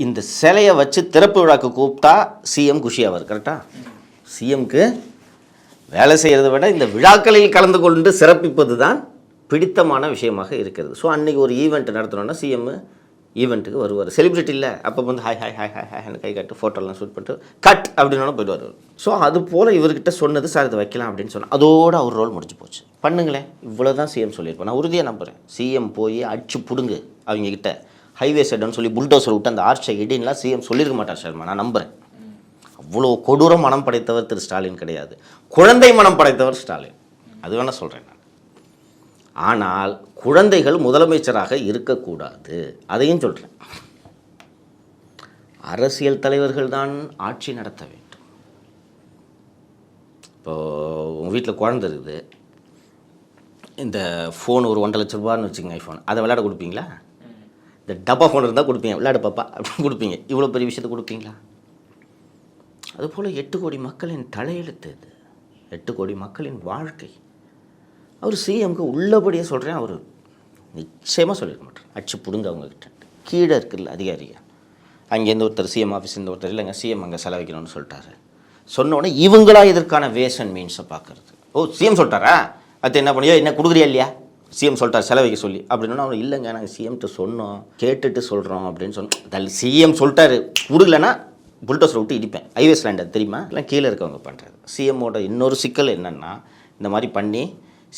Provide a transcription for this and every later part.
இந்த சிலையை வச்சு திறப்பு விழாக்கு கூப்பிட்டா சிஎம் குஷியாவார் கரெக்டா சிஎம்க்கு வேலை செய்கிறத விட இந்த விழாக்களில் கலந்து கொண்டு சிறப்பிப்பது தான் பிடித்தமான விஷயமாக இருக்கிறது. ஸோ அன்றைக்கி ஒரு ஈவெண்ட் நடத்தணும்னா சிஎம் ஈவெண்ட்டுக்கு வருவார். செலிப்ரிட்டி இல்லை. அப்போ வந்து hi hi hi hi hi கை கட்டு ஃபோட்டோலாம் ஷூட் பண்ணிட்டு கட் அப்படின்னாலும் போயிடுவார் ஸோ அது போல் இவர்கிட்ட சொன்னது சார் இதை வைக்கலாம் அப்படின்னு சொன்னால் அதோடு அவர் ரோல் முடிஞ்சு போச்சு. பண்ணுங்களேன். இவ்வளோ தான் சிஎம் சொல்லியிருப்பேன் நான் உறுதியாக நம்புகிறேன் சிஎம் போய் அடிச்சு பிடுங்கு அவங்கக்கிட்ட ஹைவே செட்னு சொல்லி புல்டோசர் விட்டு அந்த ஆர்ச்சை இடின்லாம் சிஎம் சொல்லியிருக்க மாட்டார் சர்மா நான் நம்புகிறேன் அவ்வளோ கொடூர மனம் படைத்தவர் திரு ஸ்டாலின் கிடையாது. குழந்தை மனம் படைத்தவர் ஸ்டாலின். அது வேணால் சொல்கிறேன் நான். ஆனால் குழந்தைகள் முதலமைச்சராக இருக்கக்கூடாது. அதையும் சொல்கிறேன் அரசியல் தலைவர்கள் தான் ஆட்சி நடத்த வேண்டும். இப்போது உங்கள் வீட்டில் குழந்தை இருக்குது. இந்த ஃபோன் ஒரு ஒன்றரை லட்ச ரூபான்னு வச்சுக்கோங்க ஐஃபோன் அதை விளையாட கொடுப்பீங்களா? இந்த டப்பா ஃபோன் இருந்தால் கொடுப்பீங்க. விளையாடு பாப்பா. அப்படின்னு கொடுப்பீங்க. இவ்வளோ பெரிய விஷயத்தை கொடுப்பீங்களா? அதுபோல் எட்டு கோடி மக்களின் தலையெழுத்து இது. எட்டு கோடி மக்களின் வாழ்க்கை. அவர் சிஎம்க்கு உள்ளபடியே சொல்கிறேன் அவர் நிச்சயமாக சொல்லியிருக்க மாட்டார். அடிச்சு பிடுங்க அவங்கக்கிட்ட கீழே இருக்குல்ல அதிகாரியா அங்கேருந்து ஒருத்தர் சிஎம் ஆஃபீஸ்லேருந்து ஒருத்தர் இல்லைங்க சிஎம் அங்கே செலவிக்கணும்னு சொல்லிட்டாரு. சொன்னோடனே இவங்களா இதற்கான வேஸ் அண்ட் மீன்ஸை பார்க்கறது. ஓ சிஎம் சொல்லிட்டாரா? அது என்ன பண்ணியோ என்ன கொடுக்குறியா இல்லையா? சிஎம் சொல்லிட்டார் செலவைக்க சொல்லி. அப்படின்னா அவர் இல்லைங்க நாங்கள் சிஎம்கிட்ட சொன்னோம். கேட்டுட்டு சொல்கிறோம் அப்படின்னு சொன்னோம் சிஎம் சொல்லிட்டாரு. கொடுக்கலன்னா புல்டோஸரை விட்டு இடிப்பேன். ஹைவேஸ் லேண்டர் தெரியுமா? எல்லாம் கீழே இருக்கவங்க பண்ணுறது சிஎம்மோட இன்னொரு சிக்கல் என்னென்னா இந்த மாதிரி பண்ணி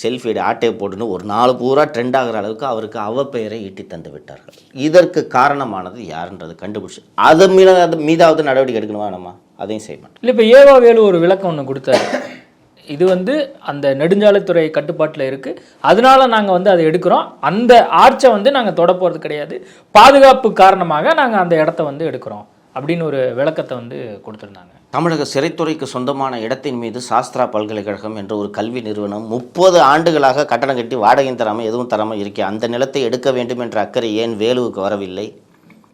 செல்ஃபி ஆட்டையை போட்டுன்னு ஒரு நாலு பூரா ட்ரெண்ட் ஆகிற அளவுக்கு அவருக்கு அவப்பெயரை ஈட்டி தந்து விட்டார்கள். இதற்கு காரணமானது யாருன்றது கண்டுபிடிச்சு அது மீத மீதாவது நடவடிக்கை எடுக்கணுமா நம்ம? அதையும் செய்ய மாட்டோம். இல்லை இப்போ ஏவா வேலு ஒரு விளக்கம் ஒன்று கொடுத்தாரு. இது வந்து அந்த நெடுஞ்சாலைத்துறை கட்டுப்பாட்டில் இருக்குது அதனால நாங்கள் வந்து அதை எடுக்கிறோம். அந்த ஆர்ச்சை வந்து நாங்கள் தொட போகிறது கிடையாது. பாதுகாப்பு காரணமாக நாங்கள் அந்த இடத்த வந்து எடுக்கிறோம். அப்படின்னு ஒரு விளக்கத்தை வந்து கொடுத்துருந்தாங்க. தமிழக சிறைத்துறைக்கு சொந்தமான இடத்தின் மீது சாஸ்திரா பல்கலைக்கழகம் என்ற ஒரு கல்வி நிறுவனம் முப்பது ஆண்டுகளாக கட்டணம் கட்டி வாடகையும் தராமல் எதுவும் தராமல் இருக்கே அந்த நிலத்தை எடுக்க வேண்டும் என்ற அக்கறை ஏன் வேலுவுக்கு வரவில்லை?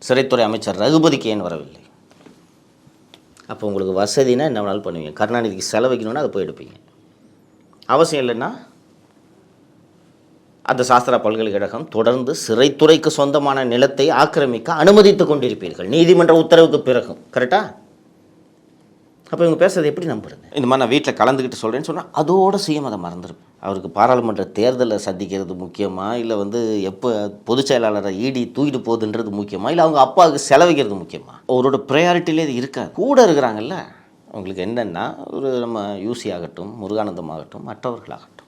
சிறைத்துறை அமைச்சர் ரகுபதிக்கு ஏன் வரவில்லை? அப்போ உங்களுக்கு வசதினா என்ன வேணாலும் பண்ணுவீங்க? கருணாநிதிக்கு செலவைக்கணும்னா அதை போய் எடுப்பீங்க. அவசியம் இல்லைன்னா அந்த சாஸ்திரா பல்கலைக்கழகம் தொடர்ந்து சிறைத்துறைக்கு சொந்தமான நிலத்தை ஆக்கிரமிக்க அனுமதித்து கொண்டிருப்பீர்கள். நீதிமன்ற உத்தரவுக்கு பிறகும். கரெக்டாக அப்போ இவங்க பேசுகிறத எப்படி நம்புறது இந்த மாதிரி நான் வீட்டில் கலந்துக்கிட்டு சொல்கிறேன்னு சொன்னால் அதோட சிஎம் அதை மறந்துருப்பேன் அவருக்கு பாராளுமன்ற தேர்தலை சந்திக்கிறது முக்கியமா? இல்லை வந்து எப்போ பொதுச் செயலாளரை ஈடி தூக்கிட்டு போகுதுன்றது முக்கியமா? இல்லை அவங்க அப்பாவுக்கு செலவிக்கிறது முக்கியமா? அவரோட ப்ரையாரிட்டிலே இது இருக்காது கூட இருக்கிறாங்கல்ல. அவங்களுக்கு என்னென்னா ஒரு நம்ம யூசி ஆகட்டும் முருகானந்தம் ஆகட்டும் மற்றவர்களாகட்டும்.